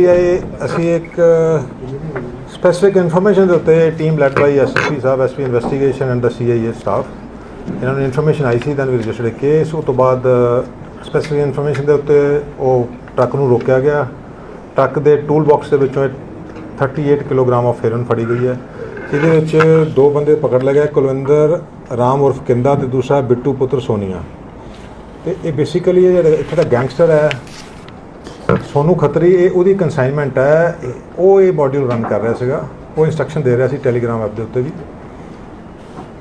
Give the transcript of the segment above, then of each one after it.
ਇਹ ਅਸੀਂ ਇੱਕ ਸਪੈਸਿਫਿਕ ਇਨਫੋਰਮੇਸ਼ਨ ਦੇ ਉੱਤੇ team led by SP sahib SP investigation and the CIA staff ਇਹਨਾਂ ਨੂੰ information I see then we registered case ਉਹ ਤੋਂ ਬਾਅਦ ਸਪੈਸਿਫਿਕ ਇਨਫੋਰਮੇਸ਼ਨ ਦੇ ਉੱਤੇ ਉਹ ਟਰੱਕ ਨੂੰ ਰੋਕਿਆ ਗਿਆ। ਟਰੱਕ ਦੇ ਟੂਲ ਬਾਕਸ ਦੇ ਵਿੱਚੋਂ ਇਹ 38 ਕਿਲੋਗ੍ਰਾਮ ਆਫ ਹੈਰੋਇਨ ਫੜੀ ਗਈ ਹੈ। ਇਹਦੇ ਵਿੱਚ ਦੋ ਬੰਦੇ ਪਕੜ ਲਏ ਗਏ, ਕੁਲਵਿੰਦਰ ਰਾਮ ਉਰਫ ਕਿੰਦਾ ਤੇ ਦੂਸਰਾ ਬਿੱਟੂ ਪੁੱਤਰ ਸੋਨੀਆ। ਤੇ ਇਹ ਬੇਸਿਕਲੀ ਇਹ ਜਿਹੜਾ, ਇੱਥੇ ਦਾ ਗੈਂਗਸਟਰ ਹੈ ਸੋਨੂ ਖੱਤਰੀ, ਇਹ ਉਹਦੀ ਕਨਸਾਈਨਮੈਂਟ ਹੈ ਉਹ ਇਹ ਮੋਡਿਊਲ ਰਨ ਕਰ ਰਿਹਾ ਸੀਗਾ। ਉਹ ਇਨਸਟਰਕਸ਼ਨ ਦੇ ਰਿਹਾ ਸੀ ਟੈਲੀਗ੍ਰਾਮ ਐਪ ਦੇ ਉੱਤੇ ਵੀ।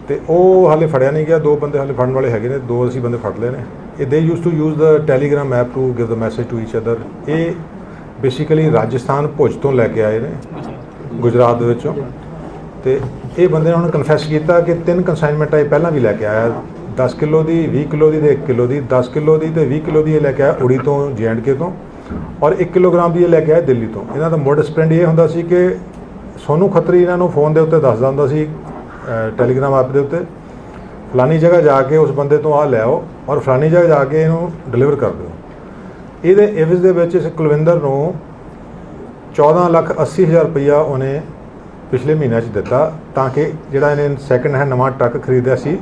ਤੇ ਉਹ ਹਾਲੇ ਫੜਿਆ ਨਹੀਂ ਗਿਆ। ਦੋ ਬੰਦੇ ਹਾਲੇ ਫੜਨ ਵਾਲੇ ਹੈਗੇ ਨੇ। ਦੋ ਅਸੀਂ ਬੰਦੇ ਫੜ ਲਏ ਨੇ। ਇਹ they use to use the Telegram app to give the message to each other ਇਹ ਬੇਸਿਕਲੀ ਰਾਜਸਥਾਨ ਭੁਜ ਤੋਂ ਲੈ ਕੇ ਆਏ ਨੇ, ਗੁਜਰਾਤ ਦੇ ਵਿੱਚੋਂ। ਤੇ ਇਹ ਬੰਦੇ ਨੇ ਹੁਣ ਕਨਫੈਸ ਕੀਤਾ ਕਿ ਤਿੰਨ ਕਨਸਾਈਨਮੈਂਟ ਇਹ ਪਹਿਲਾਂ ਵੀ ਲੈ ਕੇ ਆਇਆ। 10 ਕਿਲੋ ਦੀ 20 ਕਿਲੋ ਦੀ ਤੇ 1 ਕਿਲੋ ਦੀ। 10 ਕਿਲੋ ਦੀ ਤੇ 20 ਕਿਲੋ ਦੀ ਇਹ ਲੈ ਕੇ ਆਇਆ ਉੜੀ ਤੋਂ ਕੇ ਤੋਂ। ਔਰ 1 ਕਿਲੋਗ੍ਰਾਮ ਦੀ ਇਹ ਲੈ ਕੇ ਆਏ ਦਿੱਲੀ ਤੋਂ। ਇਹਨਾਂ ਦਾ ਮੋਡ ਸਪ੍ਰੈਂਡ ਇਹ ਹੁੰਦਾ ਸੀ ਕਿ ਸੋਨੂ ਖੱਤਰੀ ਇਹਨਾਂ ਨੂੰ ਫੋਨ ਦੇ ਉੱਤੇ ਦੱਸਦਾ ਹੁੰਦਾ ਸੀ ਟੈਲੀਗ੍ਰਾਮ ਐਪ ਦੇ ਉੱਤੇ ਫਲਾਨੀ ਜਗ੍ਹਾ ਜਾ ਕੇ ਉਸ ਬੰਦੇ ਤੋਂ ਆ ਲੈ ਆਓ ਔਰ ਫਲਾਨੀ ਜਗ੍ਹਾ ਜਾ ਕੇ ਇਹਨੂੰ ਡਿਲੀਵਰ ਕਰ ਦਿਓ। ਇਹਦੇ ਇਵਜ਼ ਦੇ ਵਿੱਚ ਇਸ ਕੁਲਵਿੰਦਰ ਨੂੰ 14 ਲੱਖ 80 ਹਜ਼ਾਰ ਰੁਪਈਆ ਉਹਨੇ ਪਿਛਲੇ ਮਹੀਨਿਆਂ 'ਚ ਦਿੱਤਾ ਤਾਂ ਕਿ ਜਿਹੜਾ ਇਹਨੇ ਸੈਕੰਡ ਹੈਂਡ ਨਵਾਂ ਟਰੱਕ ਖਰੀਦਿਆ ਸੀ,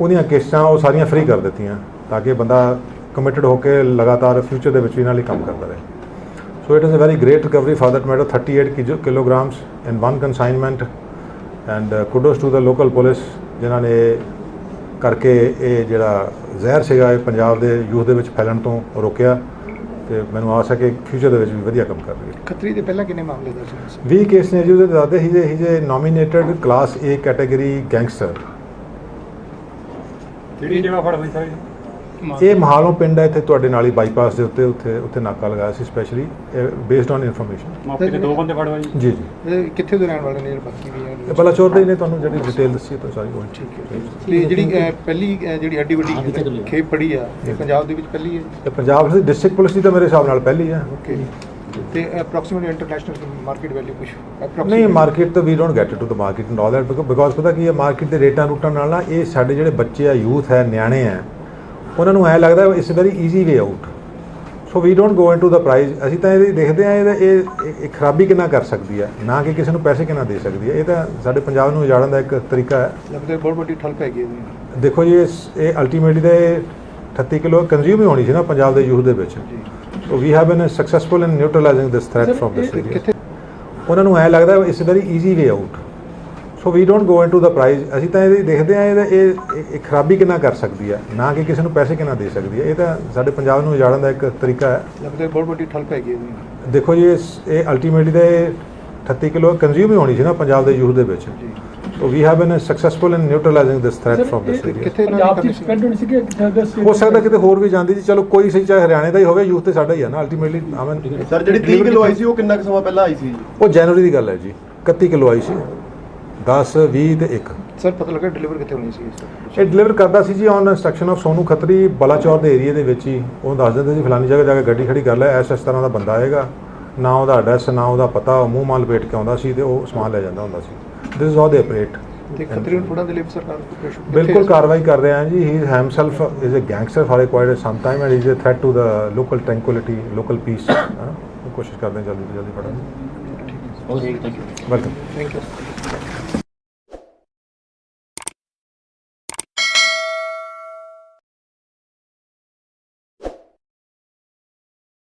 ਉਹਦੀਆਂ ਕਿਸ਼ਤਾਂ ਉਹ ਸਾਰੀਆਂ ਫ੍ਰੀ ਕਰ ਦਿੱਤੀਆਂ ਤਾਂ ਕਿ ਬੰਦਾ ਕਮਿਟਡ ਹੋ ਕੇ ਲਗਾਤਾਰ ਫਿਊਚਰ ਦੇ ਵਿੱਚ ਵੀ ਨਾਲ ਹੀ ਕੰਮ ਕਰਦਾ ਰਹੇ। So it is a very great recovery for that matter 38 kilograms in one consignment. And uh, kudos to the local police ਜਿਨ੍ਹਾਂ ਨੇ ਕਰਕੇ ਇਹ ਜਿਹੜਾ ਜ਼ਹਿਰ ਸੀਗਾ ਇਹ ਪੰਜਾਬ ਦੇ ਯੂਥ ਦੇ ਵਿੱਚ ਫੈਲਣ ਤੋਂ ਰੋਕਿਆ ਤੇ ਮੈਨੂੰ ਆਸ ਹੈ ਕਿ ਫਿਊਚਰ ਦੇ ਵਿੱਚ ਵੀ ਵਧੀਆ ਕੰਮ ਕਰਨਗੇ ਖੱਤਰੀ ਦੇ ਪਹਿਲਾਂ ਕਿੰਨੇ ਮਾਮਲੇ ਦਰਜ ਹੋਏ 20 ਕੇਸ ਨੇ ਜੀ ਉਹਦੇ ਦਾਦੇ ਹੀ ਜੇ ਹੀ ਜੇ nominated class A category gangster ਕਿਹੜੀ ਜਗ੍ਹਾ ਫੜ ਲਈ ਸਰ? ਇਹ ਮਹਾਲੋਂ ਪਿੰਡ ਹੈ ਇੱਥੇ ਤੁਹਾਡੇ ਨਾਲ ਹੀ ਬਾਈਪਾਸ ਦੇ ਉੱਤੇ ਉੱਥੇ ਉੱਥੇ ਨਾਕਾ ਲਗਾਇਆ ਸੀ ਸਪੈਸ਼ਲੀ ਬੇਸਡ ਔਨ ਇਨਫੋਰਮੇਸ਼ਨ ਮੌਕੇ ਤੇ ਦੋ ਬੰਦੇ ਫੜ ਹੋਏ ਜੀ। ਜੀ ਇਹ ਕਿੱਥੇ ਦੇ ਰਹਿਣ ਵਾਲੇ ਨੇ ਬਾਕੀ ਵੀ ਇਹ ਹੈ ਬਲਾਚੌਰ ਦੇ ਹੀ ਨੇ ਤੁਹਾਨੂੰ ਜਿਹੜੀ ਡਿਟੇਲ ਦੱਸੀ ਤਾਂ ਸਾਰੀ ਉਹ ਠੀਕ ਹੈ। ਤੇ ਜਿਹੜੀ ਪਹਿਲੀ ਜਿਹੜੀ ਹੱਡੀ ਵੱਡੀ ਖੇਪ ਫੜੀ ਆ ਇਹ ਪੰਜਾਬ ਦੇ ਵਿੱਚ ਪਹਿਲੀ ਹੈ? ਇਹ ਪੰਜਾਬ ਦੀ ਡਿਸਟ੍ਰਿਕਟ ਪੁਲਿਸ ਦੀ ਤਾਂ ਮੇਰੇ ਹਿਸਾਬ ਨਾਲ ਪਹਿਲੀ ਹੈ। ਓਕੇ ਤੇ ਅਪਰੋਕਸੀਮੇਟਲੀ ਇੰਟਰਨੈਸ਼ਨਲ ਮਾਰਕੀਟ ਵੈਲਿਊ ਕੁਝ ਨਹੀਂ ਮਾਰਕੀਟ ਤੋਂ ਵੀ don't get to the market and all that because ਪਤਾ ਕੀ ਹੈ ਮਾਰਕੀਟ ਦੇ ਰੇਟਾਂ ਰੂਟਾਂ ਨਾਲ ਨਾ ਇਹ ਸਾਡੇ ਜਿਹੜੇ ਬੱਚੇ ਆ ਯੂਥ ਹੈ ਨਿਆਣੇ ਆ ਉਹਨਾਂ ਨੂੰ ਐ ਲੱਗਦਾ it's very easy way out so we don't go into the price ਅਸੀਂ ਤਾਂ ਇਹ ਦੇਖਦੇ ਆ ਇਹਦਾ ਇਹ ਖਰਾਬੀ ਕਿੰਨਾ ਕਰ ਸਕਦੀ ਹੈ ਨਾ ਕਿ ਕਿਸੇ ਨੂੰ ਪੈਸੇ ਕਿੰਨਾ ਦੇ ਸਕਦੀ ਹੈ ਇਹ ਤਾਂ ਸਾਡੇ ਪੰਜਾਬ ਨੂੰ ਉਜਾੜਨ ਦਾ ਇੱਕ ਤਰੀਕਾ ਹੈ। ਲੱਗਦਾ ਬਹੁਤ ਵੱਡੀ ਠੱਲ ਪੈ ਗਈ ਇਹਦੀ ਦੇਖੋ ਜੀ ਇਸ- ਇਹ ਅਲਟੀਮੇਟਲੀ ਦੇ 38 ਕਿਲੋ ਕੰਜ਼ਿਊਮ ਹੀ ਹੋਣੀ ਸੀ ਨਾ ਪੰਜਾਬ ਦੇ ਯੂਥ ਦੇ ਵਿੱਚ। So we have been successful in neutralizing this threat from this ਉਹਨਾਂ ਨੂੰ ਐ ਲੱਗਦਾ it's very easy way out so we don't go into the price ਅਸੀਂ ਤਾਂ ਇਹ ਦੇਖਦੇ ਆ ਇਹਦਾ ਇਹ ਖਰਾਬੀ ਕਿੰਨਾ ਕਰ ਸਕਦੀ ਹੈ ਨਾ ਕਿ ਕਿਸੇ ਨੂੰ ਪੈਸੇ ਕਿੰਨਾ ਦੇ ਸਕਦੀ ਹੈ ਇਹ ਤਾਂ ਸਾਡੇ ਪੰਜਾਬ ਨੂੰ ਉਜਾੜਨ ਦਾ ਇੱਕ ਤਰੀਕਾ ਹੈ। ਲੱਗਦਾ ਬਹੁਤ ਵੱਡੀ ਠੱਲ ਪੈ ਗਈ ਇਹਦੀ ਦੇਖੋ ਜੀ ਇਸ- ਇਹ ਅਲਟੀਮੇਟਲੀ ਦੇ 38 ਕਿਲੋ ਕੰਜ਼ਿਊਮ ਹੀ ਹੋਣੀ ਸੀ ਨਾ ਪੰਜਾਬ ਦੇ ਯੂਥ ਦੇ ਵਿੱਚ। ਜੀ। So we have been successful in neutralizing this threat from this ਕਿੱਥੇ ਪੰਜਾਬ ਦੀ ਸੀ? ਸਪੈਂਡ ਹੋਣੀ ਸੀ ਕਿ ਕਿੱਥੇ ਹੋ ਸਕਦਾ ਕਿਤੇ ਹੋਰ ਵੀ ਜਾਂਦੀ ਜੀ ਚਲੋ ਕੋਈ ਸਹੀ ਚਾਹੇ ਹਰਿਆਣੇ ਦਾ ਹੀ ਹੋਵੇ ਯੂਥ ਤੇ ਸਾਡਾ ਹੀ ਹੈ ਨਾ। ਅਲਟੀਮੇਟਲੀ ਆਮਨ ਸਰ ਜਿਹੜੀ 30 ਕਿਲੋ ਆਈ ਸੀ ਉਹ ਕਿੰਨਾ ਕੁ ਸਮਾਂ ਪਹਿਲਾਂ ਆਈ ਸੀ? ਜੀ ਉਹ ਜਨਵਰੀ ਦੀ ਗੱਲ ਹੈ ਜੀ। 31 ਕਿਲੋ ਆਈ ਸੀ। 10 20 ਤੇ 1 ਸਰ ਪਤਾ ਲੱਗਾ ਡਿਲੀਵਰ ਕਿੱਥੇ ਹੋਣੀ ਸੀ ਇਸ ਇਹ ਡਿਲੀਵਰ ਕਰਦਾ ਸੀ ਜੀ on instruction of Sonu Khatri Balachaur ਦੇ ਏਰੀਆ ਦੇ ਵਿੱਚ ਹੀ। ਉਹ ਦੱਸ ਦਿੰਦੇ ਸੀ ਫਲਾਨੀ ਜਗ੍ਹਾ ਜਾ ਕੇ ਗੱਡੀ ਖੜੀ ਕਰ ਲੈ ਐਸ ਇਸ ਤਰ੍ਹਾਂ ਦਾ ਬੰਦਾ ਆਏਗਾ। ਨਾ ਉਹਦਾ ਐਡਰੈਸ ਨਾ ਉਹਦਾ ਪਤਾ ਉਹ ਮੂੰਹ ਮਾਲ ਲਪੇਟ ਕੇ ਆਉਂਦਾ ਸੀ ਤੇ ਉਹ ਸਮਾਨ ਲੈ ਜਾਂਦਾ ਹੁੰਦਾ ਸੀ। ਦਿਸ ਇਜ਼ ਆਲ ਦੇ ਆਪਰੇਟ ਤੇ ਖੱਤਰੀ ਨੂੰ ਫੜਨ ਦੇ ਲਈ ਸਰਕਾਰ ਕਿੱਥੇ ਬਿਲਕੁਲ ਹੈ? ਕਾਰਵਾਈ ਕਰ ਰਹੇ ਹਾਂ ਜੀ। He himself is a gangster for quite some time and is a threat to the local tranquillity local peace ਕੋਸ਼ਿਸ਼ ਕਰਦੇ ਹਾਂ ਜਲਦੀ ਤੋਂ ਜਲਦੀ ਫੜਨ thank you welcome Thank you.